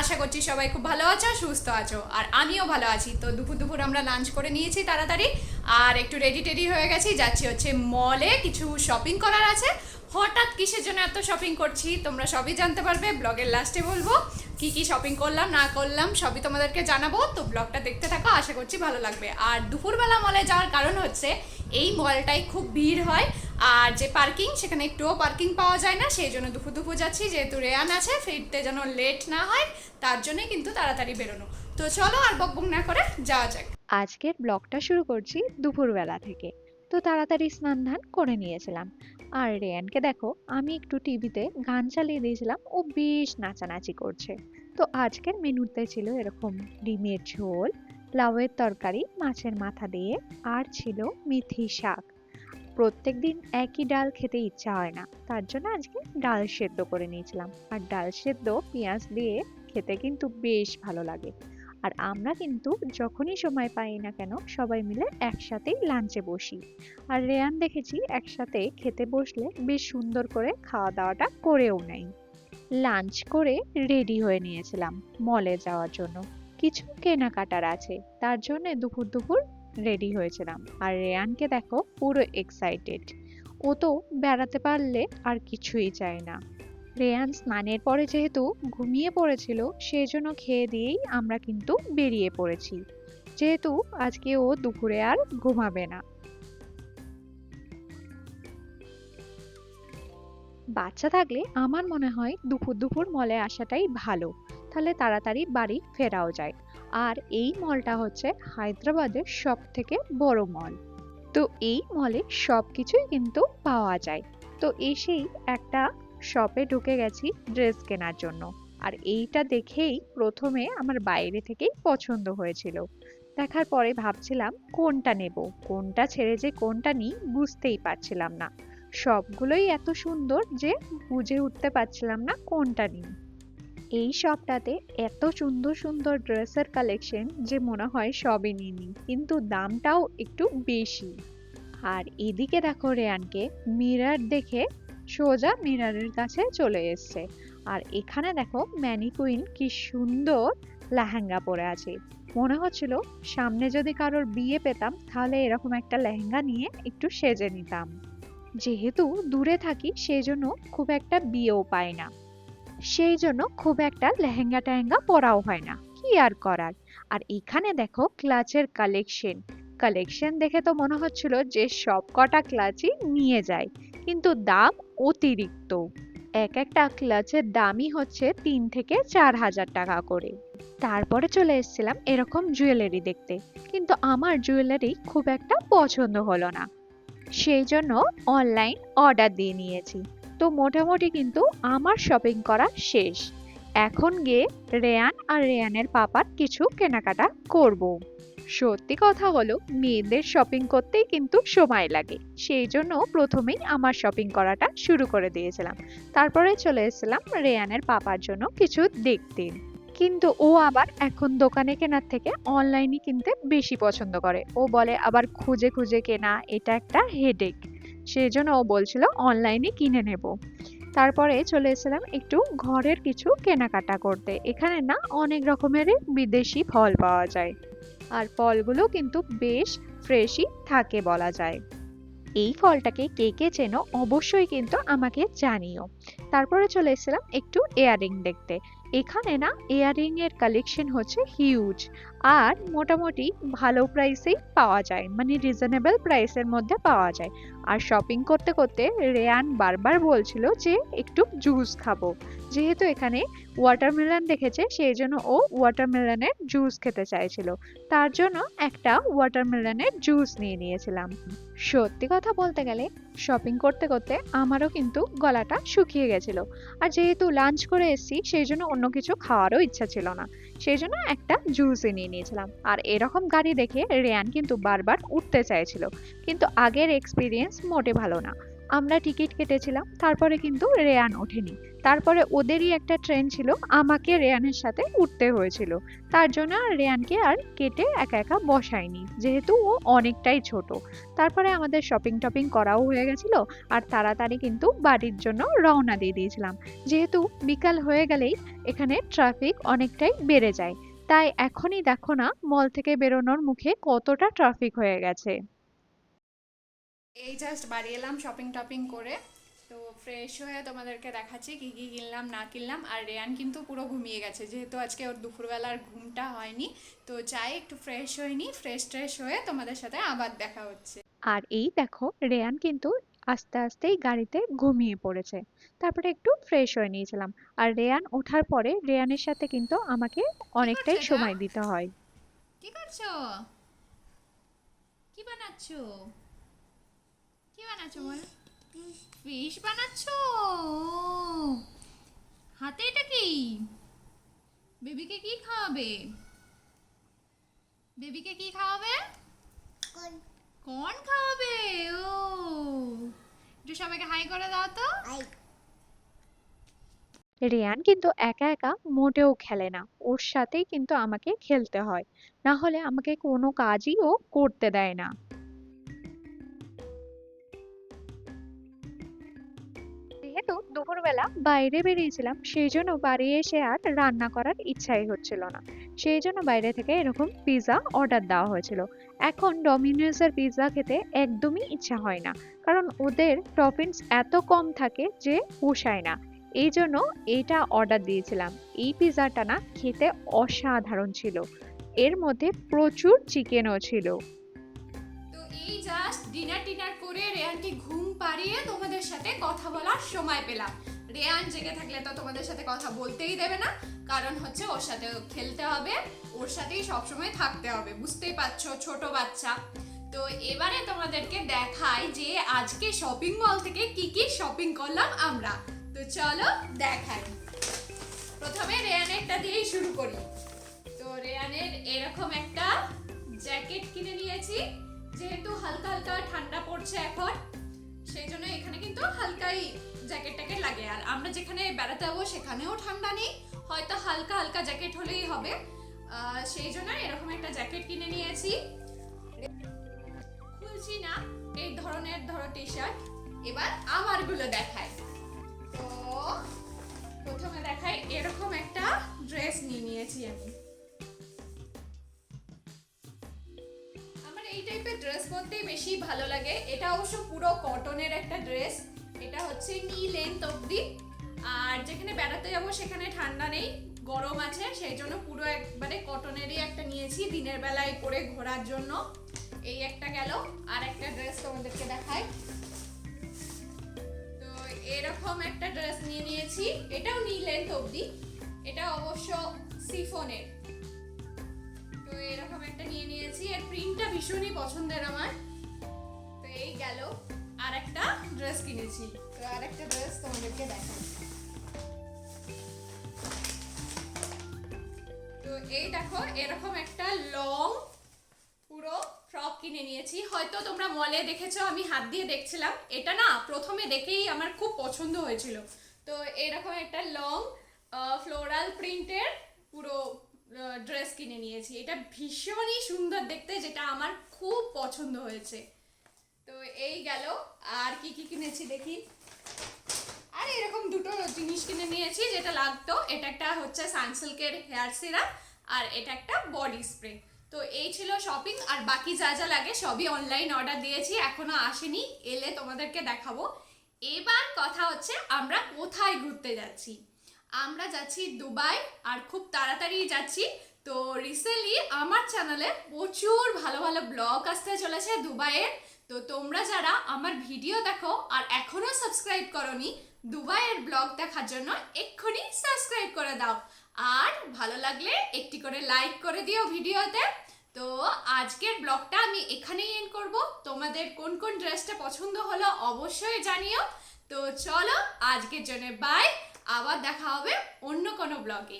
আশা করছি সবাই খুব ভালো আছো, সুস্থ আছো। আর আমিও ভালো আছি। তো দুপুর দুপুর আমরা লাঞ্চ করে নিয়েছি তাড়াতাড়ি। আর একটু রেডি টেডি হয়ে গেছি, যাচ্ছি হচ্ছে মলে কিছু শপিং করার আছে। হঠাৎ কিসের জন্য এত শপিং করছি, তোমরা সবই জানতে পারবে ব্লগের লাস্টে বলব। কি কি শপিং করলাম, না করলাম, সবই তোমাদেরকে জানাব। তো ব্লগটা দেখতে থাকো, আশা করছি ভালো লাগবে। আর দুপুরবেলা মলে যাওয়ার কারণ হচ্ছে, এই মলটাই খুব ভিড় হয়। আর যে পার্কিং সেখানে একটুও পার্কিং পাওয়া যায় না। সেই জন্য দুপুর দুপুর যাচ্ছি, যেহেতু রেয়ান আছে, ফিরতে যেন লেট না হয়, তার জন্যই কিন্তু তাড়াতাড়ি বেরোনো। তো চলো আর বকবক না করে যাওয়া যাক। আজকের ব্লগটা শুরু করছি দুপুরবেলা থেকে। তো তাড়াতাড়ি স্নান ধান করে নিয়েছিলাম। আর রেয়ানকে দেখো, আমি একটু টিভিতে গান চালিয়ে দিয়েছিলাম, ও বেশ নাচানাচি করছে। তো আজকের মেনুতে ছিল এরকম ডিমের ঝোল, লাউয়ের তরকারি, মাছের মাথা দিয়ে, আর ছিল মেথি শাক। প্রত্যেকদিন একই ডাল খেতে ইচ্ছা হয় না। তার জন্য আজকে ডাল সেদ্ধ করে নিয়েছিলাম। আর ডাল সেদ্ধ পেঁয়াজ দিয়ে খেতে কিন্তু বেশ ভালো লাগে। আর আমরা কিন্তু যখনই সময় পাই না কেন, সবাই মিলে একসাথেই লাঞ্চে বসি। আর রেয়ান দেখেছি একসাথে খেতে বসলে বেশ সুন্দর করে খাওয়া দাওয়াটা করেও নেয়। লাঞ্চ করে রেডি হয়ে নিয়েছিলাম মলে যাওয়ার জন্য। কিছু কেনাকাটার আছে, তার জন্য দুপুর দুপুর রেডি হয়েছিলাম। আর রেয়ানকে দেখো পুরো এক্সাইটেড ও তো বেড়াতে পারলে আর কিছুই চায় না। রেয়ান স্নানের পরে যেহেতু ঘুমিয়ে পড়েছিল সেই জন্য খেয়ে দিয়েই আমরা কিন্তু বেরিয়ে পড়েছি। যেহেতু আজকে ও দুপুরে আর ঘুমাবে না। বাচ্চা থাকলে আমার মনে হয় দুপুর দুপুর মলে আসাটাই ভালো। তাহলে তাড়াতাড়ি বাড়ি ফেরাও যায়। আর এই মলটা হচ্ছে হায়দ্রাবাদের সব থেকে বড় মল। তো এই মলে সব কিছুই কিন্তু পাওয়া যায়। তো এসেই একটা শপে ঢুকে গেছি ড্রেস কেনার জন্য। আর এইটা দেখেই প্রথমে আমার বাইরে থেকেই পছন্দ হয়েছিল। দেখার পরে ভাবছিলাম কোনটা নেব? কোনটা ছেড়ে যে কোনটা নিই বুঝতেই পারছিলাম না। সবগুলোই এত সুন্দর যে বুঝে উঠতে পারছিলাম না কোনটা নিই। এই শপটাতে এত সুন্দর সুন্দর ড্রেসের কালেকশন যে মনে হয় সবই নিয়ে নিই। কিন্তু দামটাও একটু বেশি। আর এদিকে দেখো রেয়ানকে মিরার দেখে সোজা মিরারের কাছে চলে এসছে। আর এখানে দেখো ম্যানিকুইন কি সুন্দর লেহেঙ্গা পরে আছে। মনে হচ্ছিল সামনে যদি কারোর বিয়ে পেতাম, তাহলে এরকম একটা লেহেঙ্গা নিয়ে একটু সেজে নিতাম। যেহেতু দূরে থাকি সেই জন্য খুব একটা বিয়েও পাই না। সেই জন্য খুব একটা লেহেঙ্গা টেহেঙ্গা পরাও হয় না। কি আর করার? আর এখানে দেখো ক্লাচের কালেকশন কালেকশন দেখে তো মনে হচ্ছিল যে সব কটা ক্লাচই নিয়ে যায়, কিন্তু দাম অতিরিক্ত। এক একটা ক্লাচের দামই হচ্ছে তিন থেকে চার হাজার টাকা করে। তারপরে চলে এসেছিলাম এরকম জুয়েলারি দেখতে। কিন্তু আমার জুয়েলারি খুব একটা পছন্দ হলো না। সেই জন্য অনলাইন অর্ডার দিয়ে নিয়েছি। তো মোটামুটি কিন্তু আমার শপিং করা শেষ। এখন গিয়ে রেয়ান আর রেয়ানের পাপার কিছু কেনাকাটা করব। সত্যি কথা হলো, মেয়েদের শপিং করতেই কিন্তু সময় লাগে। সেই জন্য প্রথমেই আমার শপিং করাটা শুরু করে দিয়েছিলাম। তারপরে চলে এসেছিলাম রেয়ানের পাপার জন্য কিছু দেখতে। কিন্তু ও আবার এখন দোকানে কেনার থেকে অনলাইনে কিনতে বেশি পছন্দ করে। ও বলে আবার খুঁজে খুঁজে কেনা, এটা একটা হেডেক সেই জন্য ও বলছিল, অনলাইনে কিনে নেব। তারপরে চলে এসেছিলাম একটু ঘরের কিছু কেনাকাটা করতে। এখানে না অনেক রকমের বিদেশি ফল পাওয়া যায়। আর ফলগুলো কিন্তু বেশ ফ্রেশই থাকে বলা যায়। এই ফলটাকে কে কে চেনো অবশ্যই কিন্তু আমাকে জানিও। তারপরে চলে এসেছিলাম একটু ইয়াররিং দেখতে। এখানে না ইয়াররিং এর কালেকশন হচ্ছে হিউজ আর মোটামুটি ভালো প্রাইসেই পাওয়া যায় মানে রিজনেবল প্রাইসের মধ্যে পাওয়া যায়। আর শপিং করতে করতে রেয়ান বারবার বলছিল যে একটু জুস খাব। যেহেতু এখানে ওয়াটারমেলন দেখেছে, সেই জন্য ও ওয়াটারমেলনের জুস খেতে চাইছিল। তার জন্য একটা ওয়াটারমেলনের জুস নিয়ে নিয়েছিলাম। সত্যি কথা বলতে গেলে শপিং করতে করতে আমারও কিন্তু গলাটা শুকিয়ে গেছিল। আর যেহেতু লাঞ্চ করে এসেছি, সেই জন্য অন্য কিছু খাওয়ারও ইচ্ছা ছিল না। সেই জন্য একটা জুস নিয়ে নিয়েছিলাম। আর এরকম গাড়ি দেখে রেয়ান কিন্তু বারবার উঠতে চাইছিল। কিন্তু আগের এক্সপিরিয়েন্স মোটে ভালো না। আমরা টিকিট কেটেছিলাম, তারপরে কিন্তু রেয়ান ওঠেনি। তারপরে ওদেরই একটা ট্রেন ছিল, আমাকে রেয়ানের সাথে উঠতে হয়েছিল। তার জন্য আর রেয়ানকে আর কেটে একা একা বসায়নি, যেহেতু ও অনেকটাই ছোট। তারপরে আমাদের শপিং টপিং করাও হয়ে গেছিল, আর তাড়াতাড়ি কিন্তু বাড়ির জন্য রওনা দিয়ে দিয়েছিলাম। যেহেতু বিকাল হয়ে গেলেই এখানে ট্রাফিক অনেকটাই বেড়ে যায়, তাই এখনই দেখো না মল থেকে বেরোনোর মুখে কতটা ট্রাফিক হয়ে গেছে। এই জাস্ট বাড়ি এলাম শপিং টপিং করে। তো ফ্রেশ হয়ে তোমাদেরকে দেখাচ্ছি কী কী কিনলাম না কিনলাম। আর রেয়ান কিন্তু পুরো ঘুমিয়ে গেছে যেহেতু আজকে ওর দুপুরবেলার ঘুমটা হয়নি। তো চাই একটু ফ্রেশ হয়নি ফ্রেশ ট্রেশ হয়ে তোমাদের সাথে আবার দেখা হচ্ছে। আর এই দেখো রেয়ান কিন্তু আস্তে আস্তেই গাড়িতে ঘুমিয়ে পড়েছে। তারপরে একটু ফ্রেশ হয়ে নিয়েছিলাম। আর রেয়ান ওঠার পরে রেয়ানের সাথে কিন্তু আমাকে অনেকটাই সময় দিতে হয়। কি করছ? কি বানাচ্ছো? কি বানাচ্ছো বল? ফিশ বানাচ্ছো? হাতে এটা কি? বেবিকে কি খাওয়াবে? বেবিকে কি খাওয়াবে? কর্ন। খাওয়াবে? ও। একটু সবাইকে হাই করে দাও তো। রেয়ান কিন্তু একা একা মোটেও খেলে না। ওর সাথেই কিন্তু আমাকে খেলতে হয়। না হলে আমাকে কোনো কাজই ও করতে দেয় না। দুপুরবেলা বাইরে বেরিয়েছিলাম, সেই জন্য বাড়ি এসে আর রান্না করার ইচ্ছাই হচ্ছিল না। সেই জন্য বাইরে থেকে এরকম পিৎজা অর্ডার দেওয়া হয়েছিল। এখন ডমিনোসের পিৎজা খেতে একদমই ইচ্ছা হয় না, কারণ ওদের টপিংস এত কম থাকে যে পোষায় না। এই জন্য এইটা অর্ডার দিয়েছিলাম। এই পিৎজাটা না খেতে অসাধারণ ছিল। এর মধ্যে প্রচুর চিকেনও ছিল। এই জাস্ট ডিনার টিনার করে রেয়ানকে ঘুম পাড়িয়ে তোমাদের সাথে কথা বলার সময় পেলাম। রেয়ান জেগে থাকলে তো তোমাদের সাথে কথা বলতেই দেবে না। কারণ হচ্ছে ওর সাথে খেলতে হবে, ওর সাথেই সবসময় থাকতে হবে, বুঝতেই পারছ, ছোট বাচ্চা। তো এবারে তোমাদেরকে দেখাই যে আজকে শপিং মল থেকে কি কি শপিং করলাম আমরা। তো চলো দেখাই। প্রথমে রেয়ানেরটা দিয়েই শুরু করি। তো রেয়ানের এরকম একটা জ্যাকেট কিনে নিয়েছি। যেহেতু হালকা হালকা ঠান্ডা পড়ছে এখন, সেই জন্য এখানে কিন্তু হালকাই জ্যাকেট ট্যাকেট লাগে। আর আমরা যেখানে বেড়াতে যাব সেখানেও ঠান্ডা নেই, হয়তো হালকা হালকা জ্যাকেট হলেই হবে। সেই জন্য এরকম একটা জ্যাকেট কিনে নিয়েছি। খুলছি না, এই ধরনের ধরো টি শার্ট এবার আমারগুলো দেখাই। তো প্রথমে দেখাই, এরকম একটা ড্রেস নিয়ে নিয়েছি আমি। এই টাইপের ড্রেস পরতেই বেশি ভালো লাগে। এটা অবশ্য পুরো কটনের একটা ড্রেস এটা হচ্ছে নি লেন্থ অবধি। আর যেখানে বেড়াতে যাব, সেখানে ঠান্ডা নেই, গরম আছে, সেই জন্য পুরো একবারে কটনেরই একটা নিয়েছি, দিনের বেলায় পরে ঘোরার জন্য। এই একটা গেল, আর একটা ড্রেস তোমাদেরকে দেখাই। তো এরকম একটা ড্রেস নিয়ে নিয়েছি। এটাও নি লেন্থ অবধি। এটা অবশ্য সিফনের এরকম একটা নিয়ে নিয়েছি। এর প্রিন্টটা ভীষণই পছন্দের আমার। তো এই গেল। আর একটা ড্রেস কিনেছি। তো আর একটা ড্রেস তোমাদেরকে দেখাই। তো এই দেখো, এরকম একটা লং পুরো ফ্রক কিনে নিয়েছি। হয়তো তোমরা মলে দেখেছ, আমি হাত দিয়ে দেখছিলাম। এটা না, প্রথমে দেখেই আমার খুব পছন্দ হয়েছিল। তো এরকম একটা লং ফ্লোরাল প্রিন্টের পুরো ড্রেস কিনে নিয়েছি। এটা ভীষণই সুন্দর দেখতে, যেটা আমার খুব পছন্দ হয়েছে। তো এই গেল। আর কি কি কিনেছি দেখি? আর, এরকম দুটো জিনিস কিনে নিয়েছি, যেটা লাগতো। এটা একটা হচ্ছে সানসিল্কের হেয়ার সিরাম আর এটা একটা বডি স্প্রে তো এই ছিল শপিং আর বাকি যা যা লাগে সবই অনলাইন অর্ডার দিয়েছি, এখনও আসেনি। এলে তোমাদেরকে দেখাবো। এবার কথা হচ্ছে আমরা কোথায় ঘুরতে যাচ্ছি। আমরা যাচ্ছি দুবাই আর খুব তাড়াতাড়ি যাচ্ছি। তো রিসেন্টলি আমার চ্যানেলে প্রচুর ভালো ভালো ব্লগ আসতে চলেছে দুবাইয়ের তো তোমরা যারা আমার ভিডিও দেখো আর এখনও সাবস্ক্রাইব করনি, দুবাইয়ের ব্লগ দেখার জন্য এক্ষুনি সাবস্ক্রাইব করে দাও। আর ভালো লাগলে একটি করে লাইক করে দিও ভিডিওতে তো আজকের ব্লগটা আমি এখানেই এন্ড করব। তোমাদের কোন কোন ড্রেসটা পছন্দ হলো অবশ্যই জানিও। তো চলো আজকের জন্য বাই আবার দেখা হবে অন্য কোনো ব্লগে